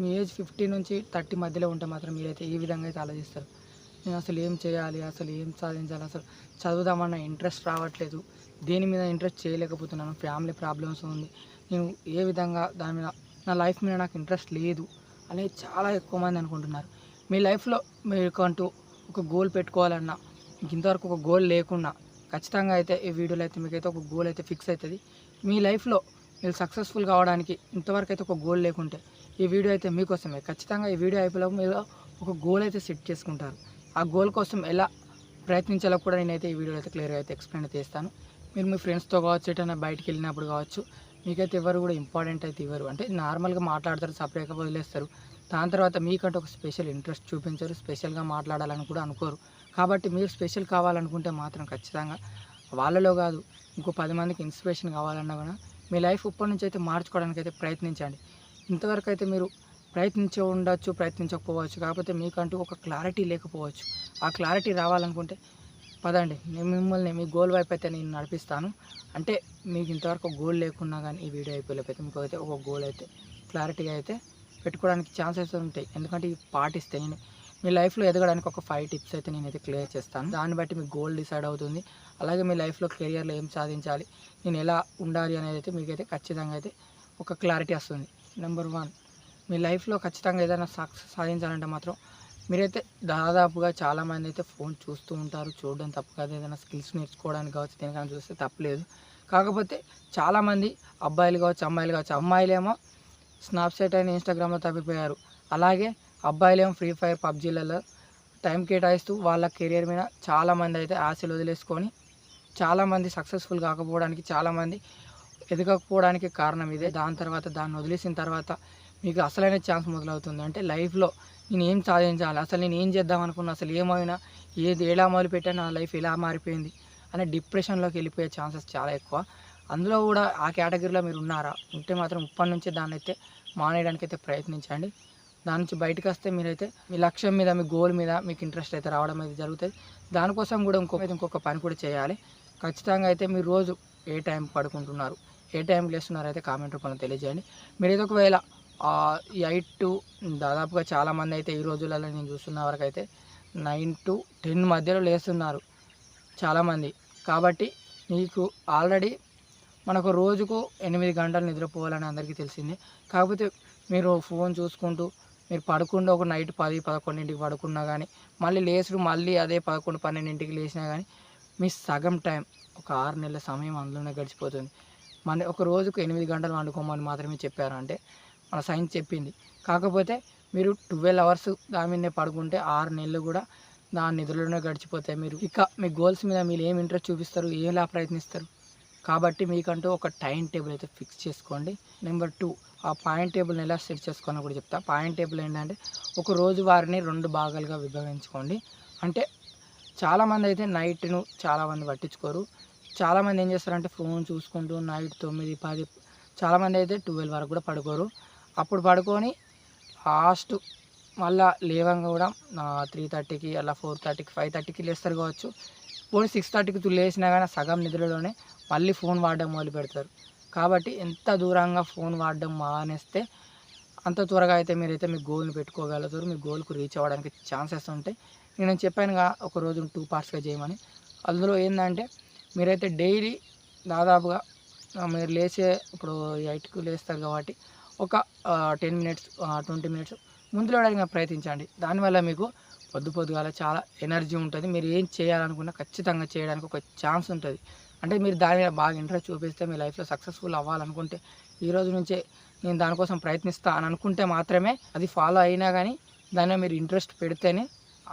మీ age fifty నుంచి thirty మధ్యలో ఉంటే మాత్రం మీరైతే ఈ విధంగా అయితే ఆలోచిస్తారు? నేను అసలు ఏం చేయాలి? అసలు ఏం సాధించాలి? అసలు చదువుదామన్న ఇంట్రెస్ట్ రావట్లేదు. దేని మీద ఇంట్రెస్ట్ చేయలేకపోతున్నాను. ఫ్యామిలీ ప్రాబ్లమ్స్ ఉంది. నేను ఏ విధంగా దాని మీద నా లైఫ్ మీద నాకు ఇంట్రెస్ట్ లేదు అనేది చాలా ఎక్కువ మంది అనుకుంటున్నారు. మీ లైఫ్లో మీకంటూ ఒక గోల్ పెట్టుకోవాలన్నా మీకు ఇంతవరకు ఒక గోల్ లేకున్నా ఖచ్చితంగా అయితే ఈ వీడియోలో అయితే మీకైతే ఒక గోల్ అయితే ఫిక్స్ అవుతుంది. మీ లైఫ్లో మీరు సక్సెస్ఫుల్ కావడానికి ఇంతవరకు అయితే ఒక గోల్ లేకుంటే ఈ వీడియో అయితే మీకోసమే. ఖచ్చితంగా ఈ వీడియో అయిపోయిన మీరు ఒక గోల్ అయితే సెట్ చేసుకుంటారు. ఆ గోల్ కోసం ఎలా ప్రయత్నించాలో కూడా నేనైతే ఈ వీడియోలో అయితే క్లియర్గా అయితే ఎక్స్ప్లెయిన్ చేస్తాను. మీరు మీ ఫ్రెండ్స్తో కావచ్చు ఎటైనా బయటికి వెళ్ళినప్పుడు కావచ్చు మీకైతే ఎవరు కూడా ఇంపార్టెంట్ అయితే ఇవ్వరు. అంటే నార్మల్గా మాట్లాడతారు సపరేట్గా వదిలేస్తారు. దాని తర్వాత మీకంటే ఒక స్పెషల్ ఇంట్రెస్ట్ చూపించరు స్పెషల్గా మాట్లాడాలని కూడా అనుకోరు. కాబట్టి మీరు స్పెషల్ కావాలనుకుంటే మాత్రం ఖచ్చితంగా వాళ్ళలో కాదు ఇంకో పది మందికి ఇన్స్పిరేషన్ కావాలన్నా కూడా మీ లైఫ్ ఇప్పటి నుంచి అయితే మార్చుకోవడానికి అయితే ప్రయత్నించండి. ఇంతవరకు అయితే మీరు ప్రయత్నించే ఉండొచ్చు ప్రయత్నించకపోవచ్చు. కాకపోతే మీకంటూ ఒక క్లారిటీ లేకపోవచ్చు. ఆ క్లారిటీ రావాలనుకుంటే పదండి నేను మిమ్మల్ని మీ గోల్ వైపు అయితే నేను నడిపిస్తాను. అంటే మీకు ఇంతవరకు గోల్ లేకున్నా కానీ ఈ వీడియో అయిపోయిపోతే మీకు అయితే ఒక గోల్ అయితే క్లారిటీగా అయితే పెట్టుకోవడానికి ఛాన్సెస్ ఉంటాయి. ఎందుకంటే ఇవి పాటిస్తే నేను మీ లైఫ్లో ఎదగడానికి ఒక ఫైవ్ టిప్స్ అయితే నేనైతే క్లియర్ చేస్తాను. దాన్ని బట్టి మీ గోల్ డిసైడ్ అవుతుంది. అలాగే మీ లైఫ్లో కెరియర్లో ఏం సాధించాలి నేను ఎలా ఉండాలి అనేది అయితే మీకైతే ఖచ్చితంగా అయితే ఒక క్లారిటీ వస్తుంది. Number one. మీ లైఫ్లో ఖచ్చితంగా ఏదైనా సక్సెస్ సాధించాలంటే మాత్రం మీరైతే దాదాపుగా చాలామంది అయితే ఫోన్ చూస్తూ ఉంటారు. చూడడం తప్పు కాదు. ఏదైనా స్కిల్స్ నేర్చుకోవడానికి కావచ్చు దేనికైనా చూస్తే తప్పలేదు. కాకపోతే చాలామంది అబ్బాయిలు కావచ్చు అమ్మాయిలు కావచ్చు అమ్మాయిలేమో స్నాప్చాట్ అయిన ఇన్స్టాగ్రామ్లో తప్పిపోయారు. అలాగే అబ్బాయిలేమో ఫ్రీ ఫైర్ పబ్జీలలో టైం కేటాయిస్తూ వాళ్ళ కెరియర్ మీద చాలామంది అయితే ఆశలు వదిలేసుకొని చాలామంది సక్సెస్ఫుల్ కాకపోవడానికి చాలామంది ఎదగకపోవడానికి కారణం ఇదే. దాని తర్వాత దాన్ని వదిలేసిన తర్వాత మీకు అసలైన ఛాన్స్ మొదలవుతుంది. అంటే లైఫ్లో నేను ఏం సాధించాలి? అసలు నేను ఏం చేద్దాం అనుకున్నా? అసలు ఏమైనా ఏది ఎలా మొదలుపెట్టా నా లైఫ్ ఎలా మారిపోయింది? అనే డిప్రెషన్లోకి వెళ్ళిపోయే ఛాన్సెస్ చాలా ఎక్కువ. అందులో కూడా ఆ కేటగిరీలో మీరు ఉన్నారా? ఉంటే మాత్రం ఇప్పటి నుంచే దాన్ని అయితే మానేయడానికి అయితే ప్రయత్నించండి. దాని నుంచి బయటకు వస్తే మీరైతే మీ లక్ష్యం మీద మీ గోల్ మీద మీకు ఇంట్రెస్ట్ అయితే రావడం అయితే జరుగుతుంది. దానికోసం కూడా ఇంకొక ఇంకొక పని కూడా చేయాలి. ఖచ్చితంగా అయితే మీరు రోజు ఏ టైం పడుకుంటున్నారు? ఏ టైంకి లేస్తున్నారు అయితే కామెంట్ రూపంలో తెలియజేయండి. మీరైతే ఒకవేళ ఎయిట్ టు దాదాపుగా చాలామంది అయితే ఈ రోజులలో నేను చూస్తున్న వరకు అయితే నైన్ టు టెన్ మధ్యలో లేస్తున్నారు చాలామంది. కాబట్టి మీకు ఆల్రెడీ మనకు రోజుకు ఎనిమిది గంటలు నిద్రపోవాలని అందరికీ తెలిసింది. కాకపోతే మీరు ఫోన్ చూసుకుంటూ మీరు పడుకుంటూ ఒక నైట్ పది పదకొండింటికి పడుకున్నా కానీ మళ్ళీ లేచుడు మళ్ళీ అదే పదకొండు పన్నెండింటికి లేచినా కానీ మీ సగం టైం ఒక ఆరు నెలల సమయం అందులోనే గడిచిపోతుంది. మన ఒక రోజుకు ఎనిమిది గంటలు వండుకోమని మాత్రమే చెప్పారు. అంటే మన సైన్స్ చెప్పింది. కాకపోతే మీరు ట్వెల్వ్ అవర్స్ దాని మీదనే పడుకుంటే ఆరు నెలలు కూడా దాని నిధులలోనే గడిచిపోతాయి. మీరు ఇక మీ గోల్స్ మీద మీరు ఏం ఇంట్రెస్ట్ చూపిస్తారు? ఏలా ప్రయత్నిస్తారు? కాబట్టి మీకంటూ ఒక టైం టేబుల్ అయితే ఫిక్స్ చేసుకోండి. నెంబర్ టూ ఆ పాయింట్ టేబుల్ని ఎలా సెట్ చేసుకోవాలని కూడా చెప్తా. పాయింట్ టేబుల్ ఏంటంటే ఒక రోజు వారిని రెండు భాగాలుగా విభజించుకోండి. అంటే చాలామంది అయితే నైట్ను చాలామంది పట్టించుకోరు. చాలామంది ఏం చేస్తారంటే ఫోన్ చూసుకుంటూ నైట్ తొమ్మిది పది చాలామంది అయితే ట్వెల్వ్ వరకు కూడా పడుకోరు. అప్పుడు పడుకొని లాస్ట్ మళ్ళా లేవంగా కూడా త్రీ థర్టీకి అలా ఫోర్ థర్టీకి ఫైవ్ థర్టీకి లేస్తారు కావచ్చు. పోనీ సిక్స్ థర్టీకి లేచినా కానీ సగం నిద్రలోనే మళ్ళీ ఫోన్ వాడడం మొదలు పెడతారు. కాబట్టి ఎంత దూరంగా ఫోన్ వాడడం మానేస్తే అంత త్వరగా అయితే మీరైతే మీ గోల్ని పెట్టుకోగలుగుతారు. మీ గోల్కు రీచ్ అవ్వడానికి ఛాన్సెస్ ఉంటాయి. నేను చెప్పాను ఒక రోజు టూ పార్ట్స్గా చేయమని. అందులో ఏంటంటే మీరైతే డైలీ దాదాపుగా మీరు లేచే ఇప్పుడు ఎయిట్కి లేస్తారు కాబట్టి ఒక టెన్ మినిట్స్ ట్వంటీ మినిట్స్ ముందు లేవడానికి ప్రయత్నించండి. దానివల్ల మీకు పొద్దు పొద్దుగాల చాలా ఎనర్జీ ఉంటుంది. మీరు ఏం చేయాలనుకున్నా ఖచ్చితంగా చేయడానికి ఒక ఛాన్స్ ఉంటుంది. అంటే మీరు దాని మీద బాగా ఇంట్రెస్ట్ చూపిస్తే మీ లైఫ్లో సక్సెస్ఫుల్ అవ్వాలనుకుంటే ఈ రోజు నుంచే నేను దానికోసం ప్రయత్నిస్తా అని అనుకుంటే మాత్రమే అది ఫాలో అయినా కానీ దానిలో మీరు ఇంట్రెస్ట్ పెడితేనే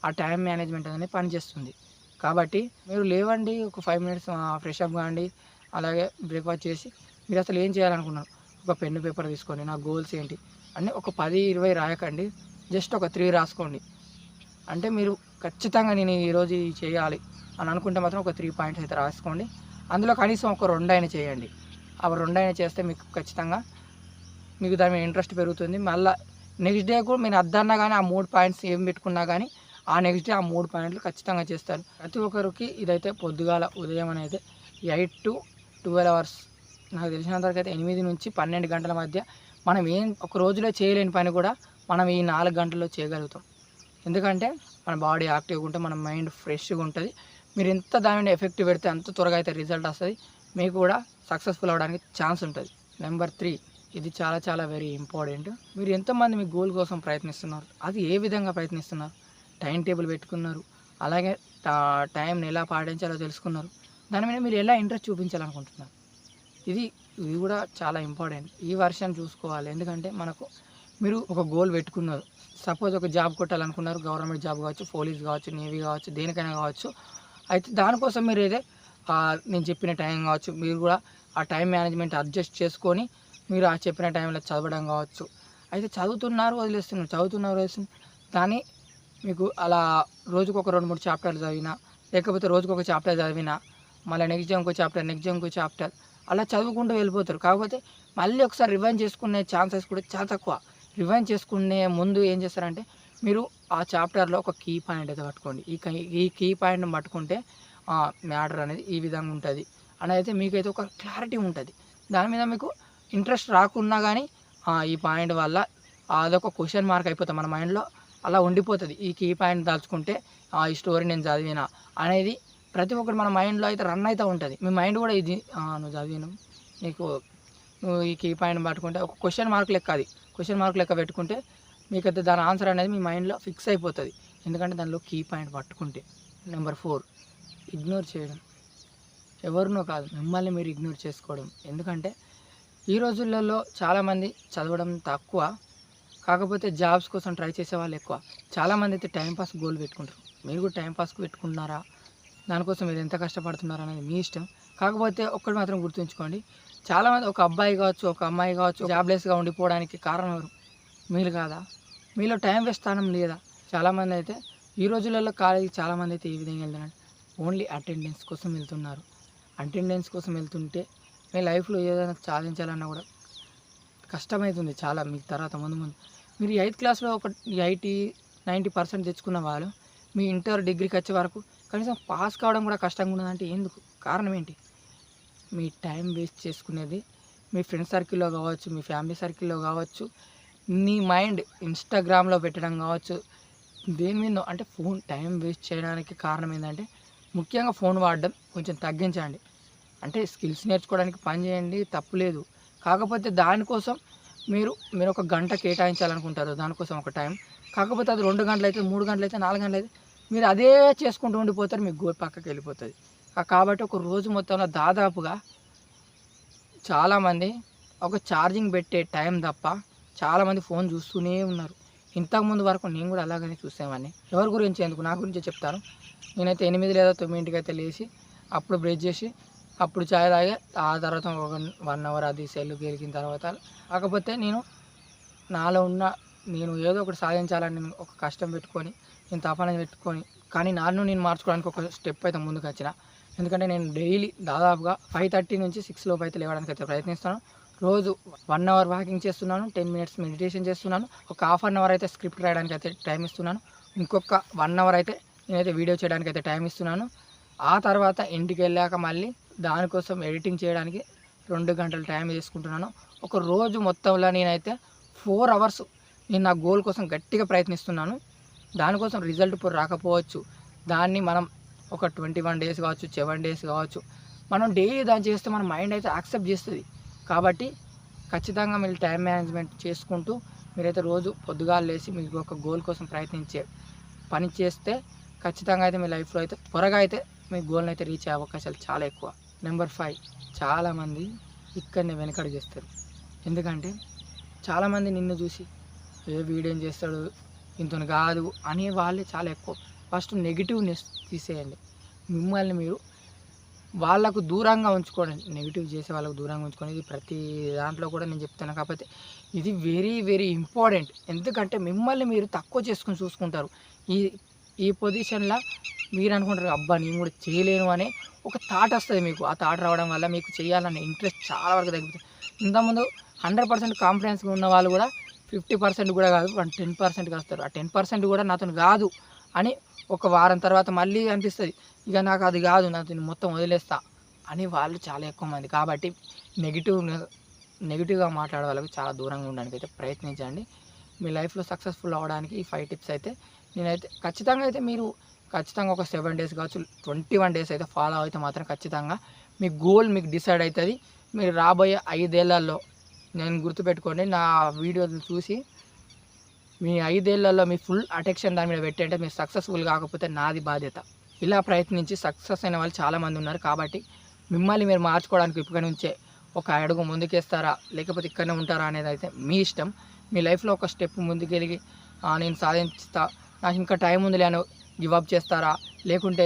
ఆ టైం మేనేజ్మెంట్ అనేది పనిచేస్తుంది. కాబట్టి మీరు లేవండి ఒక ఫైవ్ మినిట్స్ ఫ్రెష్ అప్ కాండి అలాగే బ్రేక్ఫాస్ట్ చేసి మీరు అసలు ఏం చేయాలనుకున్నారు? ఒక పెన్ను పేపర్ తీసుకొని నా గోల్స్ ఏంటి? అని ఒక పది ఇరవై రాయకండి జస్ట్ ఒక త్రీ రాసుకోండి. అంటే మీరు ఖచ్చితంగా నేను ఈరోజు చేయాలి అని అనుకుంటే మాత్రం ఒక త్రీ పాయింట్స్ అయితే రాసుకోండి. అందులో కనీసం ఒక రెండైనా చేయండి. ఆ రెండైనా చేస్తే మీకు ఖచ్చితంగా మీకు దాని మీద ఇంట్రెస్ట్ పెరుగుతుంది. మళ్ళీ నెక్స్ట్ డే కూడా మీరు అద్దన్నా కానీ ఆ మూడు పాయింట్స్ ఏం పెట్టుకున్నా కానీ ఆ నెక్స్ట్ డే ఆ మూడు పాయింట్లు ఖచ్చితంగా చేస్తారు. ప్రతి ఒక్కరికి ఇదైతే పొద్దుగాల ఉదయం అనేది ఎయిట్ టు ట్వెల్వ్ అవర్స్. నాకు తెలిసినంతవరకైతే అయితే ఎనిమిది నుంచి పన్నెండు గంటల మధ్య మనం ఏం ఒక రోజులో చేయలేని పని కూడా మనం ఈ నాలుగు గంటల్లో చేయగలుగుతాం. ఎందుకంటే మన బాడీ యాక్టివ్గా ఉంటే మన మైండ్ ఫ్రెష్గా ఉంటుంది. మీరు ఎంత దాని ఎఫెక్ట్ పెడితే అంత త్వరగా అయితే రిజల్ట్ వస్తుంది. మీకు కూడా సక్సెస్ఫుల్ అవ్వడానికి ఛాన్స్ ఉంటుంది. నెంబర్ త్రీ ఇది చాలా చాలా వెరీ ఇంపార్టెంట్. మీరు ఎంతమంది మీ గోల్ కోసం ప్రయత్నిస్తున్నారు. అది ఏ విధంగా ప్రయత్నిస్తున్నారు? టైం టేబుల్ పెట్టుకున్నారు. అలాగే టైంని ఎలా పాటించాలో తెలుసుకున్నారు. దాని మీద మీరు ఎలా ఇంట్రెస్ట్ చూపించాలనుకుంటున్నారు? ఇది ఇది కూడా చాలా ఇంపార్టెంట్. ఈ వర్షన్ చూసుకోవాలి. ఎందుకంటే మనకు మీరు ఒక గోల్ పెట్టుకున్నారు. సపోజ్ ఒక జాబ్ కొట్టాలనుకున్నారు. గవర్నమెంట్ జాబ్ కావచ్చు పోలీస్ కావచ్చు నేవీ కావచ్చు దేనికైనా కావచ్చు. అయితే దానికోసం మీరు ఏదే నేను చెప్పిన టైం కావచ్చు మీరు కూడా ఆ టైం మేనేజ్మెంట్ అడ్జస్ట్ చేసుకొని మీరు ఆ చెప్పిన టైంలో చదవడం కావచ్చు. అయితే చదువుతున్నారు వదిలేస్తున్నారు. చదువుతున్నారు వదిలేస్తున్నారు. దాన్ని మీకు అలా రోజుకు ఒక రెండు మూడు చాప్టర్లు చదివినా లేకపోతే రోజుకు ఒక చాప్టర్ చదివినా మళ్ళీ నెక్స్ట్ ఇంకో చాప్టర్ నెక్స్ట్ ఇంకో చాప్టర్ అలా చదువుకుంటూ వెళ్ళిపోతారు. కాకపోతే మళ్ళీ ఒకసారి రివైన్ చేసుకునే ఛాన్సెస్ కూడా చాలా తక్కువ. రివైన్ చేసుకునే ముందు ఏం చేస్తారంటే మీరు ఆ చాప్టర్లో ఒక కీ పాయింట్ అయితే పట్టుకోండి. ఈ కీ- ఈ కీ పాయింట్ని పట్టుకుంటే మ్యాటర్ అనేది ఈ విధంగా ఉంటుంది. అని అయితే మీకైతే ఒక క్లారిటీ ఉంటుంది. దాని మీద మీకు ఇంట్రెస్ట్ రాకున్నా కానీ ఈ పాయింట్ వల్ల అదొక క్వశ్చన్ మార్క్ అయిపోతుంది మన మైండ్లో అలా ఉండిపోతుంది. ఈ కీ పాయింట్ దాచుకుంటే ఈ స్టోరీ నేను చదివిన అనేది ప్రతి ఒక్కరు మన మైండ్లో అయితే రన్ అవుతూ ఉంటుంది. మీ మైండ్ కూడా ఇది. నువ్వు చదివిను నీకు నువ్వు ఈ కీ పాయింట్ పట్టుకుంటే ఒక క్వశ్చన్ మార్క్ లెక్క అది. క్వశ్చన్ మార్క్ లెక్క పెట్టుకుంటే మీకైతే దాని ఆన్సర్ అనేది మీ మైండ్లో ఫిక్స్ అయిపోతుంది. ఎందుకంటే దానిలో కీ పాయింట్ పట్టుకుంటే. నెంబర్ ఫోర్ ఇగ్నోర్ చేయడం. ఎవరినో కాదు మిమ్మల్ని మీరు ఇగ్నోర్ చేసుకోవడం. ఎందుకంటే ఈ రోజులలో చాలామంది చదవడం తక్కువ. కాకపోతే జాబ్స్ కోసం ట్రై చేసే వాళ్ళు ఎక్కువ. చాలామంది అయితే టైంపాస్ గోల్ పెట్టుకుంటారు. మీరు కూడా టైంపాస్కి పెట్టుకుంటున్నారా? దానికోసం మీరు ఎంత కష్టపడుతున్నారా అనేది మీ ఇష్టం. కాకపోతే ఒక్కటి మాత్రం గుర్తుంచుకోండి. చాలామంది ఒక అబ్బాయి కావచ్చు ఒక అమ్మాయి కావచ్చు జాబ్లెస్గా ఉండిపోవడానికి కారణం ఎవరు? మీరు కాదా? మీలో టైం వేస్ట్ స్థానం లేదా? చాలామంది అయితే ఈ రోజులలో కాలేజీకి చాలామంది అయితే ఈ విధంగా వెళ్తున్నారు. ఓన్లీ అటెండెన్స్ కోసం వెళ్తున్నారు. అటెండెన్స్ కోసం వెళ్తుంటే మీ లైఫ్లో ఏదైనా సాధించాలన్నా కూడా కష్టమవుతుంది చాలా. మీకు తర్వాత ముందు ముందు మీరు ఎయిత్ క్లాస్లో ఒక ఎయిటీ నైంటీ పర్సెంట్ తెచ్చుకున్న వాళ్ళు మీ ఇంటర్ డిగ్రీకి వచ్చే వరకు కనీసం పాస్ కావడం కూడా కష్టంగా ఉన్నదంటే ఎందుకు? కారణం ఏంటి? మీ టైం వేస్ట్ చేసుకునేది మీ ఫ్రెండ్ సర్కిల్లో కావచ్చు మీ ఫ్యామిలీ సర్కిల్లో కావచ్చు మీ మైండ్ ఇన్స్టాగ్రామ్లో పెట్టడం కావచ్చు దేని మీద అంటే ఫోన్ టైం వేస్ట్ చేయడానికి కారణం ఏంటంటే ముఖ్యంగా ఫోన్ వాడడం కొంచెం తగ్గించండి. అంటే స్కిల్స్ నేర్చుకోవడానికి పని చేయండి తప్పులేదు కాకపోతే దానికోసం మీరు మీరు ఒక గంట కేటాయించాలనుకుంటారు దానికోసం ఒక టైం. కాకపోతే అది రెండు గంటలు అయితే మూడు గంటలు అయితే నాలుగు గంటలు అయితే మీరు అదే చేసుకుంటూ ఉండిపోతారు మీకు గోల్ పక్కకి వెళ్ళిపోతుంది కాబట్టి ఒక రోజు మొత్తంలో దాదాపుగా చాలామంది ఒక ఛార్జింగ్ పెట్టే టైం తప్ప చాలామంది ఫోన్ చూస్తూనే ఉన్నారు. ఇంతకుముందు వరకు నేను కూడా అలాగనే చూసేవాడిని ఎవరి గురించి ఎందుకు? నా గురించి చెప్తాను. నేనైతే ఎనిమిది లేదా తొమ్మిదింటికి అయితే లేచి అప్పుడు బ్రష్ చేసి అప్పుడు చాయ్ తాగే ఆ తర్వాత ఒక వన్ అవర్ అది సెల్ గెలికిన తర్వాత కాకపోతే నేను నాలో ఉన్న నేను ఏదో ఒకటి సాధించాలని నేను ఒక కష్టం పెట్టుకొని నేను తపన పెట్టుకొని కానీ నాన్ను నేను మార్చుకోవడానికి ఒక స్టెప్ అయితే ముందుకు వచ్చిన. ఎందుకంటే నేను డైలీ దాదాపుగా ఫైవ్ థర్టీ నుంచి సిక్స్ లోపు అయితే లేవడానికి అయితే ప్రయత్నిస్తాను. రోజు వన్ అవర్ వాకింగ్ చేస్తున్నాను టెన్ మినిట్స్ మెడిటేషన్ చేస్తున్నాను ఒక హాఫ్ అన్ అవర్ అయితే స్క్రిప్ట్ రాయడానికి అయితే టైం ఇస్తున్నాను ఇంకొక వన్ అవర్ అయితే నేనైతే వీడియో చేయడానికి అయితే టైం ఇస్తున్నాను. ఆ తర్వాత ఇంటికి వెళ్ళాక మళ్ళీ దానికోసం ఎడిటింగ్ చేయడానికి రెండు గంటలు టైం తీసుకుంటున్నాను. ఒక రోజు మొత్తంలో నేనైతే ఫోర్ అవర్స్ నేను నా గోల్ కోసం గట్టిగా ప్రయత్నిస్తున్నాను. దానికోసం రిజల్ట్ ఇప్పుడు రాకపోవచ్చు. దాన్ని మనం ఒక ట్వంటీ వన్ డేస్ కావచ్చు సెవెన్ డేస్ కావచ్చు మనం డైలీ దాన్ని చేస్తే మన మైండ్ అయితే యాక్సెప్ట్ చేస్తుంది. కాబట్టి ఖచ్చితంగా మీరు టైం మేనేజ్మెంట్ చేసుకుంటూ మీరైతే రోజు పొద్దుగాలు లేచి మీకు ఒక గోల్ కోసం ప్రయత్నించే పని చేస్తే ఖచ్చితంగా అయితే మీ లైఫ్లో అయితే త్వరగా అయితే మీ గోల్ని అయితే రీచ్ అయ్యే అవకాశాలు చాలా ఎక్కువ. Number five. చాలామంది ఇక్కడనే వెనకడు చేస్తారు ఎందుకంటే చాలామంది నిన్ను చూసి ఏ వీడేం చేస్తాడు? ఇంతను కాదు అనే వాళ్ళే చాలా ఎక్కువ. ఫస్ట్ నెగిటివ్నెస్ తీసేయండి. మిమ్మల్ని మీరు వాళ్ళకు దూరంగా ఉంచుకోండి. నెగిటివ్ చేసే వాళ్ళకు దూరంగా ఉంచుకొని ఇది ప్రతి దాంట్లో కూడా నేను చెప్తాను కాకపోతే ఇది వెరీ వెరీ ఇంపార్టెంట్. ఎందుకంటే మిమ్మల్ని మీరు తక్కువ చేసుకొని చూసుకుంటారు. ఈ ఈ పొజిషన్లో మీరు అనుకుంటారు అబ్బా! నేను కూడా చేయలేను అనే ఒక థాట్ వస్తుంది మీకు. ఆ థాట్ రావడం వల్ల మీకు చేయాలనే ఇంట్రెస్ట్ చాలా వరకు తగ్గుతుంది ఇంతకుముందు హండ్రెడ్ పర్సెంట్ కాన్ఫిడెన్స్గా ఉన్న వాళ్ళు కూడా ఫిఫ్టీ పర్సెంట్ కూడా కాదు వన్ టెన్ పర్సెంట్కి వస్తారు. ఆ టెన్ పర్సెంట్ కూడా నాతో కాదు అని ఒక వారం తర్వాత మళ్ళీ అనిపిస్తుంది. ఇక నాకు అది కాదు నాతో మొత్తం వదిలేస్తా అని వాళ్ళు చాలా ఎక్కువ మంది. కాబట్టి నెగిటివ్ నెగిటివ్గా మాట్లాడే వాళ్ళకి చాలా దూరంగా ఉండడానికి అయితే ప్రయత్నించండి. మీ లైఫ్లో సక్సెస్ఫుల్ అవ్వడానికి ఈ ఫైవ్ టిప్స్ అయితే నేనైతే ఖచ్చితంగా అయితే మీరు ఖచ్చితంగా ఒక సెవెన్ డేస్ కావచ్చు ట్వంటీ వన్ డేస్ అయితే ఫాలో అయితే మాత్రం ఖచ్చితంగా మీ గోల్ మీకు డిసైడ్ అవుతుంది. మీరు రాబోయే ఐదేళ్ళలో నేను గుర్తుపెట్టుకోండి నా వీడియోలు చూసి మీ ఐదేళ్ళలో మీ ఫుల్ అటెక్షన్ దాని మీద పెట్టేంటే మీరు సక్సెస్ఫుల్ కాకపోతే నాది బాధ్యత. ఇలా ప్రయత్నించి సక్సెస్ అయిన వాళ్ళు చాలామంది ఉన్నారు కాబట్టి మిమ్మల్ని మీరు మార్చుకోవడానికి ఇప్పటి నుంచే ఒక అడుగు ముందుకేస్తారా లేకపోతే ఇక్కడనే ఉంటారా అనేది అయితే మీ ఇష్టం. మీ లైఫ్లో ఒక స్టెప్ ముందుకెళ్ళి నేను సాధించుతా నాకు ఇంకా టైం ఉంది లేను గివప్ చేస్తారా? లేకుంటే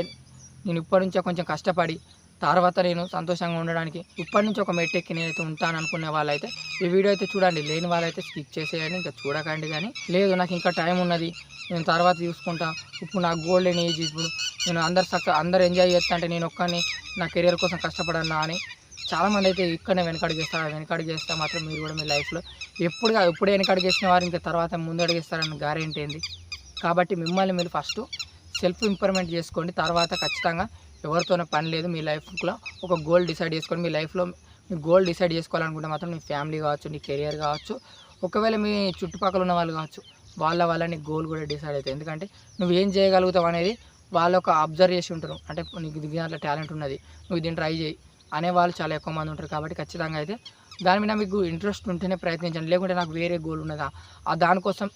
నేను ఇప్పటి నుంచే కొంచెం కష్టపడి తర్వాత నేను సంతోషంగా ఉండడానికి ఇప్పటి నుంచి ఒక మెట్టెక్కి నేనైతే ఉంటాను అనుకునే వాళ్ళైతే ఈ వీడియో అయితే చూడండి. లేని వాళ్ళైతే స్కిప్ చేసేయండి ఇంకా చూడకండి కానీ. లేదు నాకు ఇంకా టైం ఉన్నది. నేను తర్వాత చూసుకుంటా. ఇప్పుడు నా గోల్డెన్ ఏజ్ ఇప్పుడు. నేను అందరు సక్క అందరు ఎంజాయ్ చేస్తా అంటే నేను ఒక్కని నా కెరియర్ కోసం కష్టపడన్నా అని చాలామంది అయితే ఇక్కడనే వెనకడుగు చేస్తారు వెనకడుగు చేస్తే మాత్రం మీరు కూడా మీ లైఫ్లో ఎప్పుడు ఎప్పుడు ఇప్పుడే వెనకడుగు చేసిన వారు ఇంకా తర్వాత ముందడుగు చేస్తారని గ్యారెంటీ ఏంది? కాబట్టి మిమ్మల్ని మీరు ఫస్ట్ సెల్ఫ్ ఇంప్రూవ్మెంట్ చేసుకోండి. తర్వాత ఖచ్చితంగా ఎవరితోనో పని లేదు. మీ లైఫ్లో ఒక గోల్ డిసైడ్ చేసుకోండి. మీ లైఫ్లో మీ గోల్ డిసైడ్ చేసుకోవాలనుకుంటే మాత్రం మీ ఫ్యామిలీ కావచ్చు నీ కెరియర్ కావచ్చు ఒకవేళ మీ చుట్టుపక్కల ఉన్న వాళ్ళు కావచ్చు వాళ్ళ వల్ల నీ గోల్ కూడా డిసైడ్ అవుతుంది ఎందుకంటే నువ్వు ఏం చేయగలుగుతావు అనేది వాళ్ళు ఒక అబ్జర్వ్ చేసి ఉంటారు. అంటే నీకు ఇది టాలెంట్ ఉన్నది నువ్వు దీన్ని ట్రై చేయి అనే వాళ్ళు చాలా ఎక్కువ మంది ఉంటారు కాబట్టి ఖచ్చితంగా అయితే దాని మీద మీకు ఇంట్రెస్ట్ ఉంటేనే ప్రయత్నించండి. లేకుంటే నాకు వేరే గోల్ ఉన్నదా? ఆ దానికోసం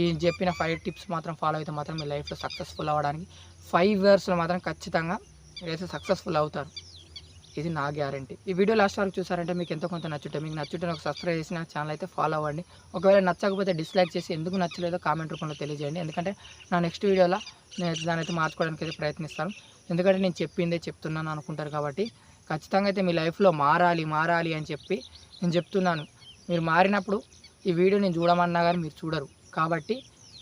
ఈ చెప్పిన ఫైవ్ టిప్స్ మాత్రం ఫాలో అయితే మాత్రం మీ లైఫ్లో సక్సెస్ఫుల్ అవ్వడానికి ఫైవ్ ఇయర్స్లో మాత్రం ఖచ్చితంగా మీరైతే సక్సెస్ఫుల్ అవుతారు. ఇది నా గ్యారంటీ ఈ వీడియో లాస్ట్ వరకు చూసారంటే మీకు ఎంతో కొంత నచ్చుంటే మీకు నచ్చుంటే నాకు సబ్స్క్రైబ్ చేసిన ఛానల్ అయితే ఫాలో అవ్వండి. ఒకవేళ నచ్చకపోతే డిస్లైక్ చేసి ఎందుకు నచ్చలేదో కామెంట్ రూపంలో తెలియజేయండి. ఎందుకంటే నా నెక్స్ట్ వీడియోలో నేను దాని అయితే మార్చుకోవడానికి అయితే ప్రయత్నిస్తాను. ఎందుకంటే నేను చెప్పిందే చెప్తున్నాను అనుకుంటారు కాబట్టి ఖచ్చితంగా అయితే మీ లైఫ్లో మారాలి మారాలి అని చెప్పి నేను చెప్తున్నాను. మీరు మారినప్పుడు ఈ వీడియో నేను చూడమన్నా కానీ మీరు చూడరు. కాబట్టి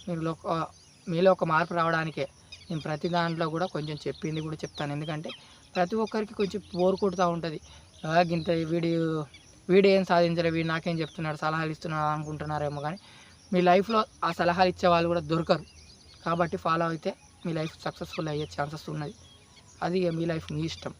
మీరు మీలో ఒక మార్పు రావడానికే నేను ప్రతి దాంట్లో కూడా కొంచెం చెప్పింది కూడా చెప్తాను. ఎందుకంటే ప్రతి ఒక్కరికి కొంచెం బోర్ కొడుతూ ఉంటుంది. ఇంత వీడియో వీడియో ఏం సాధించలే వీడు నాకేం చెప్తున్నాడు సలహాలు ఇస్తున్నాడు అనుకుంటున్నారేమో కానీ మీ లైఫ్లో ఆ సలహాలు ఇచ్చే వాళ్ళు కూడా దొరకరు. కాబట్టి ఫాలో అయితే మీ లైఫ్ సక్సెస్ఫుల్ అయ్యే ఛాన్సెస్ ఉన్నది. అది మీ లైఫ్ మీ ఇష్టం.